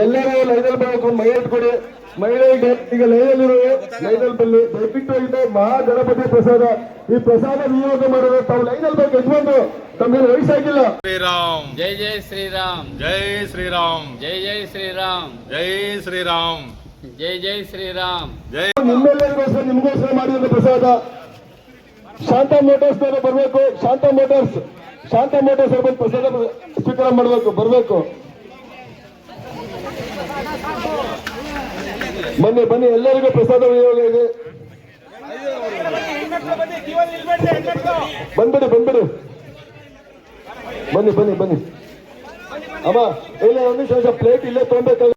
ಎಲ್ಲರೂ ಲೈನಲ್ ಬರಬೇಕು ಮೈಲ್ ಕೊಡಿ. ಮಹಿಳೆ ಈಗ ಲೈನಲ್ಲಿರುವ ಲೈನಲ್ ಬಲ್ಲಿ ದಯವಿಟ್ಟು ಇದೆ ಮಹಾ ಪ್ರಸಾದ. ಈ ಪ್ರಸಾದ ವಿನಿಯೋಗ ಮಾಡೋದು ತಾವು ಲೈನಲ್ ಬೇಕು ಎದ್ಕೊಂಡು ತಮಗೆ ವಯಸ್ಸಾಗಿಲ್ಲ. ಶ್ರೀರಾಮ್. ಜೈ ಜೈ ಶ್ರೀರಾಮ್. ಜೈ ಶ್ರೀರಾಮ್. ಜೈ ಜೈ ಶ್ರೀರಾಮ್. ಜೈ ಶ್ರೀರಾಮ್. ಜೈ ಜೈ ಶ್ರೀರಾಮ್. ಜೈ ನಿಮ್ಮೆಲ್ಲರಿಗೋಸ್ಕರ ನಿಮಗೋಸ್ಕರ ಮಾಡಿದ ಪ್ರಸಾದ. ಶಾಂತ ಮೋಟಾರ್ಸ್ ಬರಬೇಕು. ಶಾಂತ ಮೋಟಾರ್ಸ್ ಶಾಂತ ಮೋಟಾರ್ಸ್ ಬಂದು ಪ್ರಸಾದ ಸ್ವೀಕಾರ ಮಾಡಬೇಕು. ಬರಬೇಕು. ಬನ್ನಿ ಬನ್ನಿ. ಎಲ್ಲರಿಗೂ ಪ್ರಸಾದ ವಿನಿಯೋಗ ಇದೆ. ಬಂದ್ಬಿಡಿ ಬಂದ್ಬಿಡಿ. ಬನ್ನಿ ಬನ್ನಿ ಬನ್ನಿ. ಅಮ್ಮ ಇಲ್ಲ ಒಂದು ನಿಮಿಷ ಪ್ಲೇಟ್ ಇಲ್ಲೇ ತೊಗೊಬೇಕಾಗ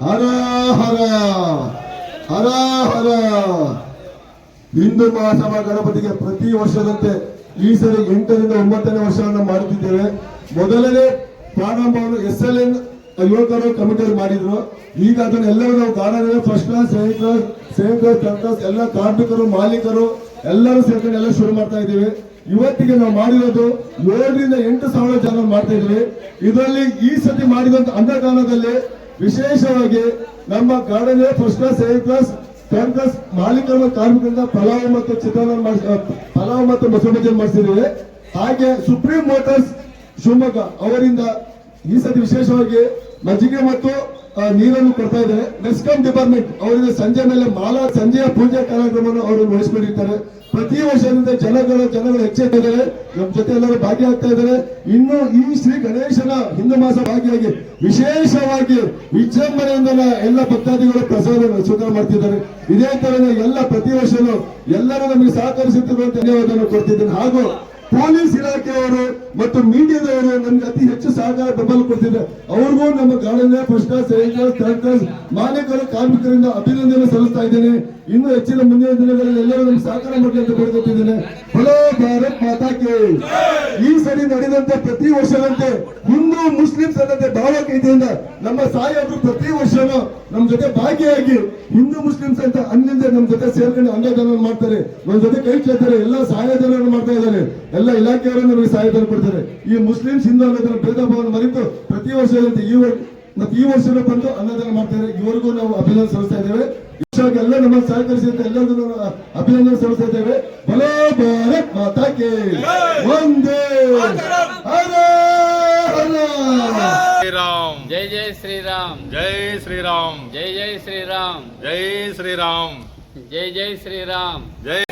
ಹರ ಹರ. ಹರ ಹರ ಹಿಂದೂ ಮಹಾಸಭಾ ಗಣಪತಿಗೆ ಪ್ರತಿ ವರ್ಷದಂತೆ ಈ ಸರಿ ಎಂಟರಿಂದ ಒಂಬತ್ತನೇ ವರ್ಷವನ್ನು ಮಾಡುತ್ತಿದ್ದೇವೆ ಮೊದಲನೇ ಪ್ರಾರಂಭವನ್ನು ಎಸ್ ಎಲ್ ಎನ್ ಯುವಕರು ಕಮಿಟಿ ಮಾಡಿದ್ರು. ಈಗ ಅದನ್ನ ಎಲ್ಲರೂ ನಾವು garden first class second second ಎಲ್ಲ ಕಾರ್ಮಿಕರು, ಮಾಲೀಕರು ಎಲ್ಲರೂ ಸೇರ್ಕೊಂಡು ಎಲ್ಲ ಶುರು ಮಾಡ್ತಾ ಇದ್ದೀವಿ. ಇವತ್ತಿಗೆ ನಾವು ಮಾಡಿರೋದು ಏಳರಿಂದ ಎಂಟು ಸಾವಿರ ಜನ ಮಾಡ್ತಾ ಇದ್ವಿ. ಇದರಲ್ಲಿ ಈ ಸತಿ ಮಾಡಿದಂತ ಅನ್ನದಾನದಲ್ಲಿ ವಿಶೇಷವಾಗಿ ನಮ್ಮ garden first class second class class ಮಾಲೀಕರು ಕಾರ್ಮಿಕರಿಂದ ಪಲಾವ್ ಮತ್ತು ಚಿತ್ರಾನ್ನ ಪಲಾವ್ ಮತ್ತು ಮೊಸರು ಬಜ್ಜಿ ಮಾಡಿಸಿದ್ದೀವಿ. ಹಾಗೆ ಸುಪ್ರೀಂ ಮೋಟರ್ಸ್ ಶಿವಮೊಗ್ಗ ಅವರಿಂದ ಈ ಸತಿ ವಿಶೇಷವಾಗಿ ಮಜ್ಜಿಗೆ ಮತ್ತು ನೀರನ್ನು ಕೊಡ್ತಾ ಇದ್ದಾರೆ. ಮೆಸ್ಕಾಂ ಡಿಪಾರ್ಟ್ಮೆಂಟ್ ಅವರಿಂದ ಸಂಜೆ ಮೇಲೆ ಮಾಲಾ ಸಂಜೆಯ ಪೂಜೆ ಕಾರ್ಯಕ್ರಮವನ್ನು ಅವರು ನಡೆಸಿಕೊಂಡಿರ್ತಾರೆ ಪ್ರತಿ ವರ್ಷದಿಂದ ಜನಗಳು ಜನಗಳು ಹೆಚ್ಚಾಗಿದ್ದಾರೆ ನಮ್ಮ ಜೊತೆ ಎಲ್ಲರೂ ಭಾಗಿಯಾಗ್ತಾ ಇದ್ದಾರೆ. ಇನ್ನು ಈ ಶ್ರೀ ಗಣೇಶನ ಹಿಂದೂ ಮಾಸ ಭಾಗಿಯಾಗಿ ವಿಶೇಷವಾಗಿ ವಿಜೃಂಭಣೆಯಿಂದ ಎಲ್ಲ ಭಕ್ತಾದಿಗಳು ಪ್ರಸಾದ ಸ್ವೀಕಾರ ಮಾಡ್ತಿದ್ದಾರೆ. ಇದೇ ತರನೇ ಎಲ್ಲ ಪ್ರತಿ ವರ್ಷನೂ ಎಲ್ಲರೂ ನಮಗೆ ಸಹಕರಿಸುತ್ತಿರುವ ಧನ್ಯವಾದವನ್ನು ಕೊಡ್ತಿದ್ದೇನೆ. ಹಾಗೂ ಪೊಲೀಸ್ ಇಲಾಖೆಯವರು ಮತ್ತು ಮೀಡಿಯಾದವರು ನಮ್ಗೆ ಅತಿ ಹೆಚ್ಚು ಸಹಕಾರ ಬೆಂಬಲ ಕೊಡ್ತಿದ್ದಾರೆ. ಅವ್ರಿಗೂ ನಮ್ಮ garden first class second class third class ಮಾಲೀಕರು, ಕಾರ್ಮಿಕರಿಂದ ಅಭಿನಂದನೆ ಸಲ್ಲಿಸ್ತಾ ಇದ್ದೇನೆ. ಇನ್ನು ಹೆಚ್ಚಿನ ಮುಂದಿನ ದಿನಗಳಲ್ಲಿ ಎಲ್ಲರೂ ನಮ್ಗೆ ಸಹಕಾರ ಮಾಡಲಿ ಅಂತ ಬೇಡ್ಕೊತಿದ್ದೇನೆ ಹಲೋ ಭಾರತ್ ಮಾತಾಕ್ಕೆ. ಈ ಸರಿ ನಡೆದಂತೆ ಪ್ರತಿ ವರ್ಷದಂತೆ ಹಿಂದೂ ಮುಸ್ಲಿಂ ಅನ್ನಂತೆ ಭಾವಕೈತೆಯಿಂದ ನಮ್ಮ ಸಾಹೇಬರು ಪ್ರತಿ ವರ್ಷನೂ ನಮ್ಮ ಜೊತೆ ಭಾಗಿಯಾಗಿ ಹಿಂದೂ ಮುಸ್ಲಿಮ್ಸ್ ಅಂತ ಅನ್ನಿಂದ ನಮ್ಮ ಜೊತೆ ಸೇರ್ಕೊಂಡು ಅನ್ನದಾನ ಮಾಡ್ತಾರೆ. ನಮ್ಮ ಜೊತೆ ಕೈ ಕೇಳ್ತಾರೆ ಎಲ್ಲ ಸಹಾಯಧನ ಮಾಡ್ತಾ ಇದ್ದಾರೆ. ಎಲ್ಲ ಇಲಾಖೆಯವರು ನಮಗೆ ಸಹಾಯಧನ ಕೊಡ್ತಾರೆ. ಈ ಮುಸ್ಲಿಂ ಹಿಂದೂ ಅನ್ನೋದನ್ನ ಭೇದ ಭಾವನ ಮರೆತು ಪ್ರತಿ ವರ್ಷದಂತೆ ಈ ವರ್ಷ ಮತ್ತೆ ಈ ವರ್ಷನೂ ಬಂದು ಅನ್ನದಾನ ಮಾಡ್ತಾರೆ. ಇವರಿಗೂ ನಾವು ಅಭಿನಂದನೆ ಸಲ್ಲಿಸ್ತಾ ಇದ್ದೇವೆ. ಎಲ್ಲ ನಮ್ಮ ಸಹಕರಿಸಿದಂತ ಎಲ್ಲರಿಗೂ ನಾವು ಅಭಿನಂದನೆ ಸಲ್ಲಿಸ್ತಾ ಇದ್ದೇವೆ ಬಲೋ ಭಾರತ್ ಮಾತಾಕೆ ಒಂದೇ ಹರ ಹರ ಶ್ರೀರಾಮ್ ಜೈ ಜೈ ಶ್ರೀರಾಮ್ ಜೈ ಶ್ರೀರಾಮ್ ಜೈ ಜೈ ಶ್ರೀರಾಮ್ ಜೈ ಶ್ರೀರಾಮ್ ಜೈ ಜೈ